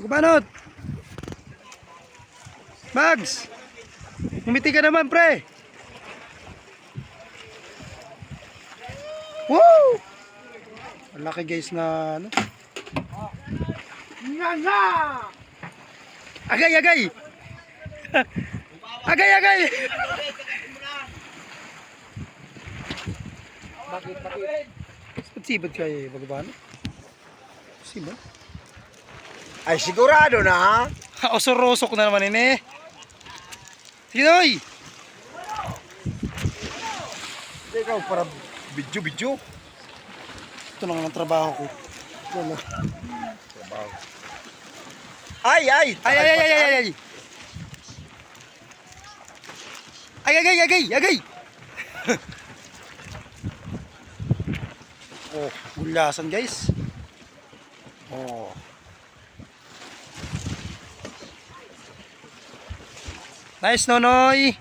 Kumanot! Mags! Umiti ka naman, pre! Woo! Ang laki guys na ano. Nga nga! Agay, agay! agay, agay! Bakit, bakit? Sibad kayo, bagabano? Sibad? Ay, sigurado na. Ha, osorosok na naman ini. Sinoy! Ikaw, para video-video. Ito na nga ang trabaho ko. Wala. Ay, ay! Ay, ay, ay, ay, ay, ay! Ay, agay, agay, agay! oh, ulasan guys. Oh. Nice, Nonoy!